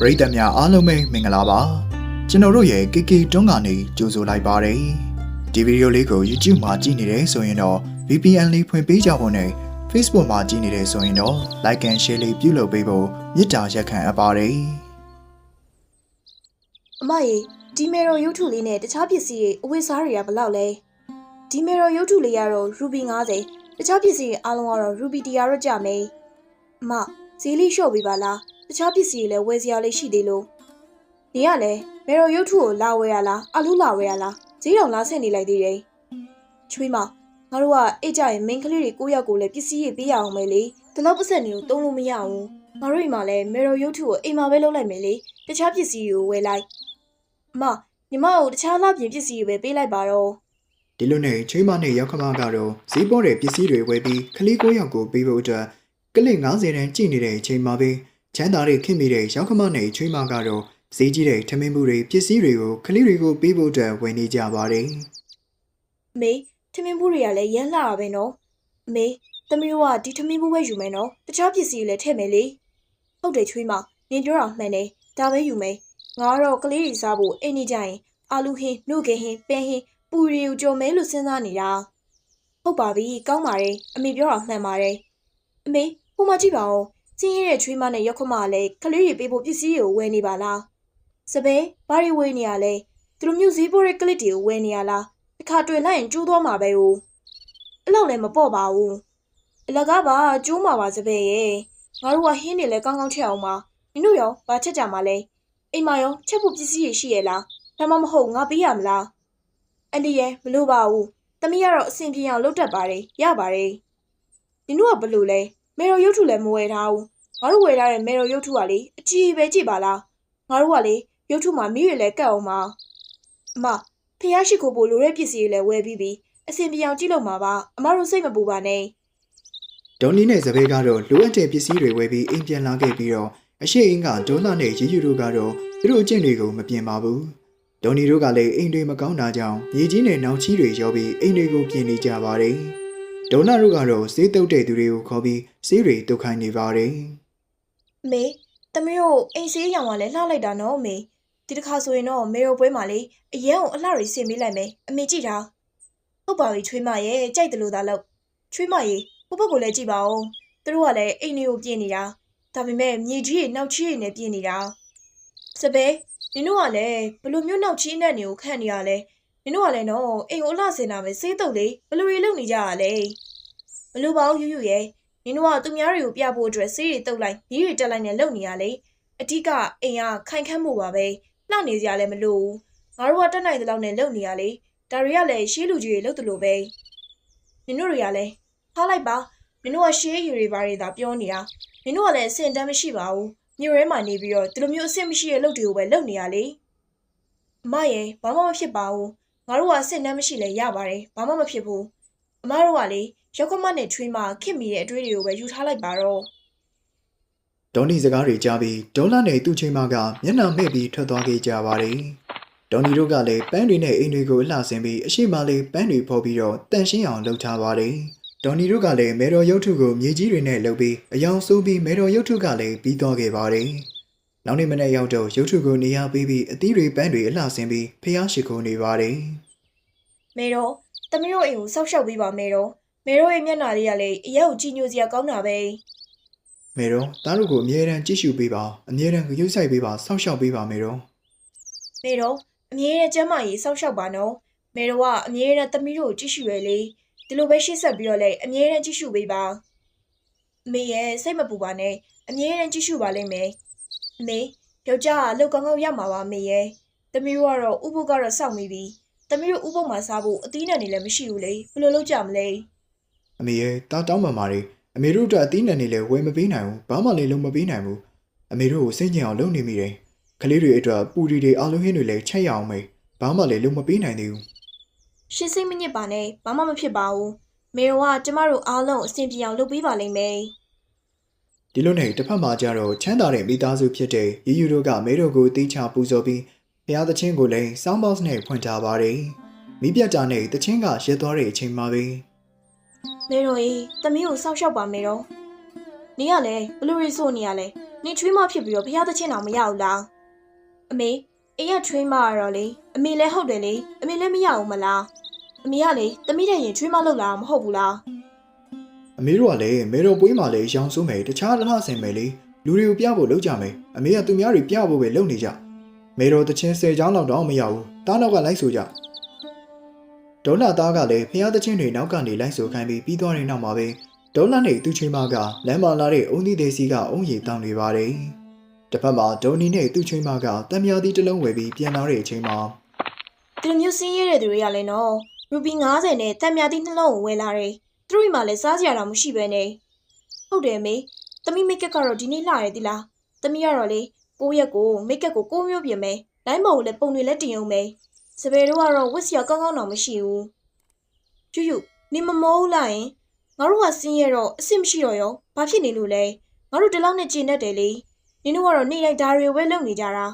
ပရိသတ်များအားလုံးပဲမင်္ဂလာပါကျွန်တော်တို့ရဲ့ KK တွန်းကနေကြိုဆိုလိုက်ပါတယ်ဒီဗီဒီယိုလေးကို YouTube မှာကြည့်နေတယ်ဆိုရင်တော့ VPN လေးဖွင့်ပေးကြဖို့နဲ့ Facebook မှာကြည့်နေတယ်ဆိုရင်တော့ Like and Share လေးပြုလုပ်ပေးဖို့မေတ္တာရက်ခံအပ်ပါတယ်အမရေဒီမေရိုရုပ်ထုလေးနဲ့တခြားပစ္စည်းတွေအဝတ်စားတွေကဘယ်လောက်လဲဒီမေရိုရုပ်ထုလေးကတော့ရူဘီ90တခြားပစ္စည်းတွေအားလုံးကတော့ရူဘီ100ရော့ကြမယ်အမဈေးလေးလျှော့ပေးပါလား တခြားပစ္စည်းတွေလည်းဝယ်စရာလေးရှိသေးလို့နေရလဲမေရိုရုပ်ထုကိုလာဝယ်ရလားအလူလာဝယ်ရလားဈေးတော်လာဆင့်နေလိုက်သေးတယ်ချွေးမငါတို့ကအိတ်ကြရင်မိန်းကလေးတွေကိုယ့်ယောက်ကိုလည်းပစ္စည်းတွေပေးရအောင်မယ်လေဒီလောက်ပတ်စံတွေကိုတုံးလို့မရဘူးငါတို့အိမ်မှာလည်းမေရိုရုပ်ထုကိုအိမ်မှာပဲလုပ်လိုက်မယ်လေတခြားပစ္စည်းတွေကိုဝယ်လိုက်အမညီမကိုတခြားလာပြင်ပစ္စည်းတွေပဲပေးလိုက်ပါတော့ဒီလိုနဲ့ချိန်မနဲ့ရောက်ခမကတော့ဈေးပေါ်တဲ့ပစ္စည်းတွေဝယ်ပြီးခလေးကိုယောက်ကိုပေးဖို့အတွက်ကလစ်90တန်းကြည့်နေတဲ့အချိန်မှာပဲ ချမ်းသာတဲ့ခင်မိတဲ့ရောက်ခမနဲ့ချိန်မကတော့ဈေးကြီးတဲ့ထမင်းမှုတွေပစ္စည်းတွေကိုခလေးတွေကိုပေးဖို့အတွက်ဝယ်နေကြပါတယ်အမေထမင်းဘူးတွေကလည်းရမ်းလာတာပဲနော်အမေသမီးတို့ကဒီထမင်းဘူးပဲယူမယ်နော်တခြားပစ္စည်းတွေလည်းထည့်မယ်လေဟုတ်တယ်ချွေးမနင်ပြောတာမှန်တယ်ဒါပဲယူမယ်ငါကတော့ကလေးတွေစားဖို့အိမ်နေကြရင်အာလူဟင်းနှုတ်ကဟင်းပဲဟင်းပူရီကိုကြုံမဲလို့စဉ်းစားနေတာဟုတ်ပါပြီကောင်းပါတယ်အမေပြောတာမှန်ပါတယ်အမေဟိုမှာကြည့်ပါဦး စင်းရဲတဲ့ချွေးမနဲ့ရောက်ခမကလည်းကလေးတွေပေးဖို့ပစ္စည်းတွေကိုဝယ်နေပါလားစပယ်ဘာတွေဝယ်နေရလဲသူတို့မျိုးဈေးပေါ်တဲ့ကလစ်တွေကိုဝယ်နေရလားတစ်ခါတွေ့လိုက်ရင်ကျိုးသွားမှာပဲ哦အဲ့လောက်လည်းမပေါ့ပါဘူးအလကားပါကျိုးမှာပါစပယ်ရဲ့ငါတို့ကဟင်းနေလဲကောင်းကောင်းချက်အောင်ပါနင်တို့ရောဘာချက်ကြမှာလဲအိမ်မရောချက်ဖို့ပစ္စည်းရရှိရဲ့လားဒါမှမဟုတ်ငါပေးရမလားအန်ဒီရဲ့မလို့ပါဘူးတမီးကတော့အဆင်ပြေအောင်လုပ်တတ်ပါတယ်ရပါတယ်နင်တို့ကဘလို့လဲ မေရိုရုပ်ထုလည်းမဝယ်ထားဘူးငါတို့ဝယ်ထားတဲ့မေရိုရုပ်ထုကလေအကြီးပဲကြည့်ပါလားငါတို့ကလေရုပ်ထုမှာမိရလဲကတ်အောင်ပါအမဖះရှိခိုးဖို့လိုတဲ့ပစ္စည်းတွေလည်းဝယ်ပြီးပြီအဆင်ပြေအောင်ကြည့်လို့မှာပါအမတို့စိတ်မပူပါနဲ့ဒေါ်နီနဲ့ဇဘေးကတော့လိုအပ်တဲ့ပစ္စည်းတွေဝယ်ပြီးအိမ်ပြန်လာခဲ့ပြီးတော့အရှိအင်းကဒေါ်လာနဲ့ရီယူတို့ကတော့သူတို့အကျင့်တွေကိုမပြင်ပါဘူးဒေါ်နီတို့ကလည်းအိမ်တွေမကောင်းတာကြောင့်မြေကြီးနဲ့နောင်ချီတွေရောပြီးအိမ်တွေကိုပြင်နေကြပါတယ် ဒေါ်လာတို့ကတော့စေးတုတ်တဲ့သူတွေကိုခေါ်ပြီးစေးတွေတုတ်ခိုင်းနေပါတယ်အမေတမီးတို့အိမ်ဆေးရောင်ကလည်းလှလိုက်တာနော်အမေဒီတစ်ခါဆိုရင်တော့မေရိုပွဲမှာလေအရန်ကိုအလှတွေဆင်ပေးလိုက်မယ်အမေကြည့်တာဟုတ်ပါပြီချွေးမရဲ့ကြိုက်တယ်လို့သာလို့ချွေးမရေဟိုဘက်ကိုလည်းကြည့်ပါဦးသူတို့ကလည်းအိမ်တွေကိုပြင်နေတာဒါပေမဲ့မြေကြီးတွေနောက်ချီတွေနဲ့ပြင်နေတာစပယ်နင်တို့ကလည်းဘလို့မျိုးနောက်ချီနဲ့နေကိုခန့်နေရလဲ နင်တို့ကလည်းနော်အိမ်ကိုအလှဆင်တာပဲစေးတုပ်လေဘလို့တွေလုပ်နေကြရလဲဘလို့ပါဦးယူယူရဲ့နင်တို့ကသူများတွေကိုပြဖို့အတွက်ဆေးတွေတုပ်လိုက်မြည်တွေတက်လိုက်နဲ့လုပ်နေရလေအဓိကအိမ်ကခိုင်ခန့်မှုပါပဲလှနေစရာလည်းမလိုဘူးငါတို့ကတက်နိုင်တဲ့လောက်နဲ့လုပ်နေရလေဒါတွေကလည်းရှေးလူကြီးတွေလုပ်တယ်လို့ပဲနင်တို့တွေကလည်းထားလိုက်ပါနင်တို့ကရှေးယူတွေဘာတွေသာပြောနေတာနင်တို့ကလည်းအဆင်တန်းမရှိပါဘူးမြို့ရဲမှာနေပြီးတော့ဒီလိုမျိုးအဆင်မရှိတဲ့လုပ်တွေကိုပဲလုပ်နေရလေအမရဲ့ဘာမှမဖြစ်ပါဘူး ငါတို့ကအဆင်တန်းမရှိလဲရပါတယ်ဘာမှမဖြစ်ဘူးအမတို့ကလေရောက်ကမနဲ့ထွေးမခင်မိတဲ့အတွေ့တွေကိုပဲယူထားလိုက်ပါတော့ဒေါ်နီစကားတွေကြားပြီးဒေါ်လာနဲ့သူ့ချိန်မကမျက်နှာမဲ့ပြီးထွက်သွားခဲ့ကြပါတယ်ဒေါ်နီတို့ကလည်းပန်းတွေနဲ့အိမ်တွေကိုအလှဆင်ပြီးအရှိမလေးပန်းတွေဖော်ပြီးတော့တန်ရှင်းအောင်လုပ်ထားပါတယ်ဒေါ်နီတို့ကလည်းမေတော်ရုပ်ထုကိုမြေကြီးတွေနဲ့လှုပ်ပြီးအယောင်ဆိုးပြီးမေတော်ရုပ်ထုကလည်းပြီးသွားခဲ့ပါတယ် နောက်နေ့မနေ့ရောက်တော့ရုပ်ထုကိုနေရာပေးပြီးအသီးတွေပန်းတွေအလှဆင်ပြီးဖျားရှိခိုးနေပါတယ်မေတော့တမီးတို့အိမ်ကိုစောက်ရှောက်ပေးပါမေတော့မေတို့ရဲ့မျက်နှာလေးကလည်းအရက်ကိုကြည်ညိုစရာကောင်းတာပဲမေတော်သားတို့ကိုအမြဲတမ်းကြည့်ရှုပေးပါအမြဲတမ်းကြိုးဆိုင်ပေးပါစောင့်ရှောက်ပေးပါမေတော်မေတော့အမြဲတမ်းကျမ်းမာရေးစောက်ရှောက်ပါနော်မေတော့ကအမြဲတမ်းတမီးတို့ကိုကြည့်ရှုရလေဒီလိုပဲရှေ့ဆက်ပြီးတော့လေအမြဲတမ်းကြည့်ရှုပေးပါအမေရဲ့စိတ်မပူပါနဲ့အမြဲတမ်းကြည့်ရှုပါလိမ့်မယ် အမေယောက်ျားကအလောက်ကောင်းကောင်းရမှာပါအမေရဲ့တမီးတို့ကတော့ဥပုပ်ကတော့စောင့်မိပြီတမီးတို့ဥပုပ်မှာစားဖို့အသီးနှံတွေလည်းမရှိဘူးလေဘယ်လိုလုပ်ကြမလဲအမေရဲ့တားတောင်းပန်ပါလေအမေတို့အတွက်အသီးနှံတွေလည်းဝယ်မပေးနိုင်ဘူးဘာမှလည်းလုံးမပေးနိုင်ဘူးအမေတို့ကိုစိတ်ညစ်အောင်လုပ်နေမိတယ်ကလေးတွေအတွက်ပူရီတွေအလုံးဟင်းတွေလည်းချက်ရအောင်မေဘာမှလည်းလုံးမပေးနိုင်သေးဘူးရှင်းစိတ်မညစ်ပါနဲ့ဘာမှမဖြစ်ပါဘူးမေရောကကျမတို့အားလုံးအဆင်ပြေအောင်လုပ်ပေးပါလိမ့်မယ် ဒီလိုနဲ့တစ်ဖက်မှာကျတော့ချမ်းသာတဲ့မိသားစုဖြစ်တဲ့ရီယူတို့ကမဲတို့ကိုတီးချပူဇော်ပြီးဘုရားသခင်ကိုလည်း sound box နဲ့ဖွင့်ထားပါတယ်မိပြတ်တာနဲ့တချင်းကရက်သွားတဲ့အချိန်မှာပဲမေရောကြီးတမီးကိုစောက်ရှောက်ပါမေရောနေရလဲဘလူရီဆိုနေရလဲနေချွေးမဖြစ်ပြီးတော့ဖျားသချင်းတော်မရဘူးလားအမေအေးရချွေးမကတော့လေအမေလည်းဟုတ်တယ်လေအမေလည်းမရဘူးမလားအမေကလေသမီးတဲ့ရင်ချွေးမလောက်လာမဟုတ်ဘူးလား အမေတို့ကလည်းမေတော်ပွေးမှလည်းရောင်စိုးမယ်တခြားတစ်လားဆင်မယ်လေလူတွေကိုပြဖို့လုပ်ကြမယ်အမေကသူများတွေပြဖို့ပဲလုပ်နေကြမေတော်တချင်း၁၀ချောင်းလောက်တော့မရဘူးတားနောက်ကလိုက်ဆိုကြဒေါ်လာသားကလည်းဖျားသချင်းတွေနောက်ကနေလိုက်ဆိုခိုင်းပြီးပြီးသွားတဲ့နောက်မှာပဲဒေါ်လာနဲ့သူ့ချင်းမကလမ်းမလာတဲ့အုံသီးသေးစီကအုံရည်တောင်းနေပါတယ်တစ်ဖက်မှာဒေါ်နီနဲ့သူ့ချင်းမကတံမြာသီးတစ်လုံးဝယ်ပြီးပြန်လာတဲ့အချိန်မှာဒီလိုမျိုးစင်းရဲတဲ့သူတွေကလည်းနော်ရူပီ90နဲ့တက်မြာတိနှလုံးကိုဝယ်လာတယ် သူတို့မှလည်းစားစရာတော့မရှိပဲနဲ့ဟုတ်တယ်မေသမီးမိတ်ကပ်ကတော့ဒီနေ့လှရဲသီလားသမီးကတော့လေကိုရက်ကိုမိတ်ကပ်ကိုကိုမျိုးပြင်မယ်လိုင်းမော်ကိုလည်းပုံတွေလည်းတင်အောင်မယ်စပယ်တို့ကတော့ဝစ်စရာကောင်းကောင်းတော့မရှိဘူးကျူးကျူနေမမောဘူးလားယင်ငါတို့ကစင်းရဲတော့အစ်စ်မရှိတော့ရောဘာဖြစ်နေလို့လဲငါတို့ဒီလောက်နဲ့ကျင်တတ်တယ်လေနင်တို့ကတော့နေ့တိုင်းဒါတွေပဲလုပ်နေကြတာ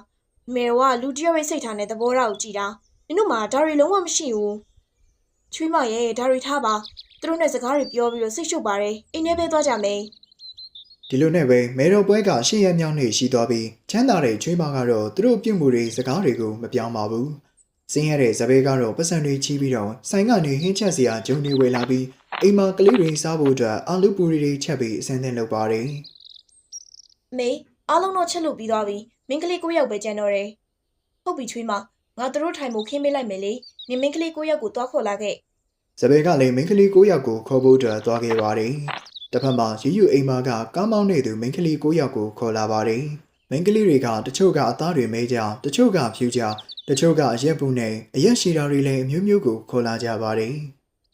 မေတော်ကလူတစ်ယောက်ရဲ့စိတ်ထားနဲ့သဘောထားကိုကြည်တာနင်တို့မှာဒါတွေလုံးဝမရှိဘူး ချွေးမရဲ့ဒါတွေထားပါသူတို့နဲ့စကားတွေပြောပြီးတော့စိတ်ရှုပ်ပါတယ်အိမ်ထဲပဲသွားကြမယ်ဒီလိုနဲ့ပဲမေတော်ပွဲကရှေ့ရမြောင်းနေရှိသွားပြီးချမ်းသာတဲ့ချွေးမကတော့သူတို့ပြုတ်မှုတွေစကားတွေကိုမပြောင်းပါဘူး။စင်းရတဲ့ဇဘေးကတော့ပတ်စံတွေချီးပြီးတော့ဆိုင်ကနေဟင်းချက်စရာဂျုံတွေဝယ်လာပြီးအိမ်မှာကလေးတွေစားဖို့အတွက်အာလူပူရီတွေချက်ပြီးအစင်းသင်းလုပ်ပါတယ်မေအားလုံးတော့ချက်လို့ပြီးသွားပြီမင်းကလေးကိုယောက်ပဲကြံတော့တယ်ဟုတ်ပြီချွေးမငါသူတို့ထိုင်ဖို့ခင်းပေးလိုက်မယ်လေ နင်မင်းကလေးကိုယောက်ကိုသွားခေါ်လာခဲ့။ဇဘေးကလည်းမိန်းကလေး၉ယောက်ကိုခေါ်ဖို့အတွက်သွားခဲ့ပါတယ်။တစ်ဖက်မှာရီယူအိမ်မာကကားမောင်းနေသူမိန်းကလေး၉ယောက်ကိုခေါ်လာပါတယ်။မိန်းကလေးတွေကတချို့ကအသားတွေမဲကြတချို့ကဖြူကြတချို့ကအရက်ပူနဲ့အရက်ရှည်တာတွေလည်းအမျိုးမျိုးကိုခေါ်လာကြပါတယ်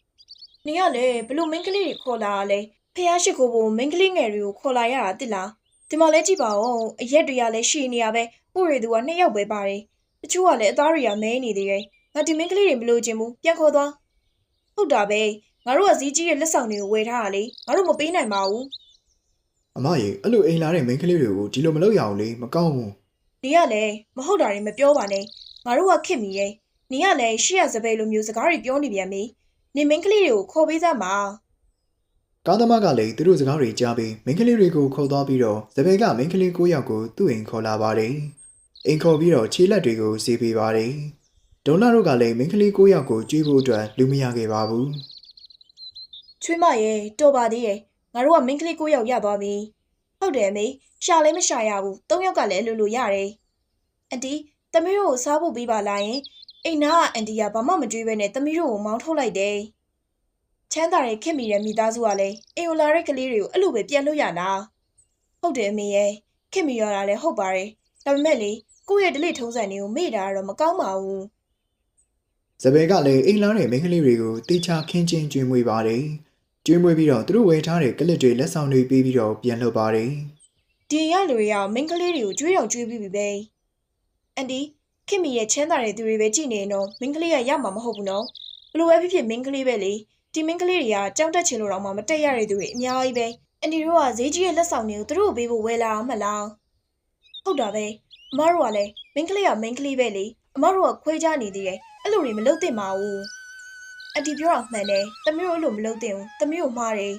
။နင်ကလည်းဘလို့မင်းကလေးတွေခေါ်လာတာလဲဖះရှိခိုးဖို့မင်းကလေးငယ်တွေကိုခေါ်လာရတာတိလားဒီမှာလဲကြည့်ပါဦးအရက်တွေကလည်းရှည်နေရပဲပို့ရသူကနှစ်ယောက်ပဲပါတယ်တချို့ကလည်းအသားတွေကမဲနေသေးတယ် ငါဒီမင်းကလေးတွေမလို့ခြင်းဘူးပြန်ခေါ်သွားဟုတ်တာပဲငါတို့ကဈေးကြီးရဲ့လက်ဆောင်တွေကိုဝယ်ထားတာလေငါတို့မပေးနိုင်ပါဘူးအမရေအဲ့လိုအိမ်လာတဲ့မိန်းကလေးတွေကိုဒီလိုမလုပ်ရအောင်လေမကောင်းဘူးနေကလည်းမဟုတ်တာတွေမပြောပါနဲ့ငါတို့ကခစ်မိရဲ့နေကလည်းရှေ့ရစပယ်လိုမျိုးစကားတွေပြောနေပြန်ပြီနေမင်းကလေးတွေကိုခေါ်ပေးစမ်းပါကားသမားကလည်းသူတို့စကားတွေကြားပြီးမိန်းကလေးတွေကိုခေါ်သွားပြီးတော့ဇပယ်ကမိန်းကလေး၉ယောက်ကိုသူ့အိမ်ခေါ်လာပါတယ်အိမ်ခေါ်ပြီးတော့ခြေလက်တွေကိုစီးပေးပါတယ် ဒေါ်လာတို့ကလည်းမိန်းကလေး၉ယောက်ကိုကြွေးဖို့အတွက်လူမရခဲ့ပါဘူးချွေးမရဲ့တော်ပါသေးရဲ့ငါတို့ကမင်းကလေးကိုယောက်ရသွားပြီဟုတ်တယ်အမေရှာလည်းမရှာရဘူးသုံးယောက်ကလည်းအလိုလိုရတယ်အန်တီသမီးတို့ကိုစားဖို့ပေးပါလားယင်အိမ်နာကအန်တီကဘာမှမကြွေးပဲနဲ့သမီးတို့ကိုမောင်းထုတ်လိုက်တယ်ချမ်းသာတဲ့ခင်မိတဲ့မိသားစုကလည်းအိမ်ကိုလာတဲ့ကလေးတွေကိုအဲ့လိုပဲပြန်လို့ရလားဟုတ်တယ်အမေရဲ့ခင်မိရတာလည်းဟုတ်ပါတယ်ဒါပေမဲ့လေကိုယ့်ရဲ့ဒလိထုံးစံတွေကိုမေ့တာကတော့မကောင်းပါဘူး ဇပယ်ကလည်းအိမ်လာတဲ့မိန်းကလေးတွေကိုတေချာခင်းချင်းကျွေးမွေးပါတယ်ကျွေးမွေးပြီးတော့သူတို့ဝယ်ထားတဲ့ကလစ်တွေလက်ဆောင်တွေပေးပြီးတော့ပြန်လှုပ်ပါတယ်ဒီရလူတွေကမင်းကလေးတွေကိုကျွေးအောင်ကျွေးပြီးပြီပဲအန်ဒီခင်မီရဲ့ချမ်းသာတဲ့သူတွေပဲကြည်နေရင်တော့မင်းကလေးကရမှာမဟုတ်ဘူးနော်ဘလို့ပဲဖြစ်ဖြစ်မင်းကလေးပဲလေဒီမင်းကလေးတွေကကြောက်တက်ချင်လို့တော့မှမတက်ရတဲ့သူတွေအများကြီးပဲအန်ဒီတို့ကဈေးကြီးရဲ့လက်ဆောင်တွေကိုသူတို့ကိုပေးဖို့ဝယ်လာအောင်မလားဟုတ်တာပဲအမတို့ကလည်းမင်းကလေးကမင်းကလေးပဲလေအမတို့ကခွဲခြားနေသေးတယ် အဲ့လိုတွေမလုပ်သင့်ပါဘူးအန်တီပြောတာမှန်တယ်သမီးတို့အဲ့လိုမလုပ်သင့်ဘူးသမီးတို့မှားတယ်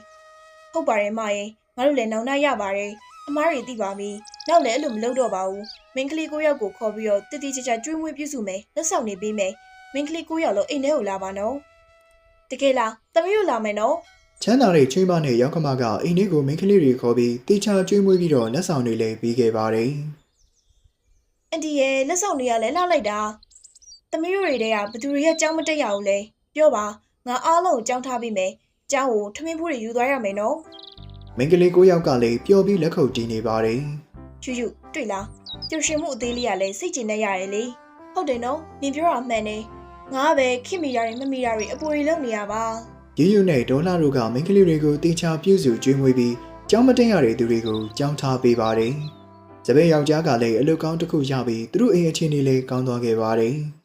ဟုတ်ပါတယ်မရေငါတို့လည်းနောင်နာရပါတယ်အမားတွေသိပါပြီ။နောက်လည်းအဲ့လိုမလုပ်တော့ပါဘူး။မင်းကလေးကိုယောက်ကိုခေါ်ပြီးတော့တတိချာချာကျွေးမွေးပြုစုမယ်။လက်ဆောင်နေပေးမယ်။မင်းကလေးကိုယောက်လုံးအိမ်ထဲကိုလာပါနော်။တကယ်လား။သမီးတို့လာမယ်နော်ချမ်းသာတဲ့ချွေးမနဲ့ရောက်ကမကအိမ်လေးကိုမိန်းကလေးတွေခေါ်ပြီးတေချာကျွေးမွေးပြီးတော့လက်ဆောင်တွေလည်းပေးခဲ့ပါတယ်။အန်တီရဲ့လက်ဆောင်တွေကလည်းလှလိုက်တာ။ သမီးတို့တွေကဘသူတွေရဲ့ကြောင်းမတက်ရဘူးလေ။ပြောပါငါအားလုံးကိုကြောင်းထားပေးမယ်။ကြောင်းကိုထမင်းဖူးတွေယူသွားရမယ်နော်မိန်းကလေး၉ယောက်ကလည်းပျော်ပြီးလက်ခုပ်တီးနေပါတယ်။ချူချူတွေ့လား။ကျူရှင်မှုအသေးလေးကလည်းစိတ်ကျင်နေရတယ်လေ။ဟုတ်တယ်နော်။နင်ပြောတာမှန်တယ်။ငါကပဲခင်မိတာတွေမမိတာတွေအပူတွေလုပ်နေရပါ။ယူယူနဲ့ဒေါ်လာတို့ကမိန်းကလေးတွေကိုတေချာပြုစုကျွေးမွေးပြီးကြောင်းမတင်ရတဲ့သူတွေကိုကြောင်းထားပေးပါတယ်။ဇပည့်ယောက်ျားကလည်းအလုပ်ကောင်းတစ်ခုရပြီးသူတို့အိမ်အခြေအနေလေးကောင်းသွားခဲ့ပါတယ်။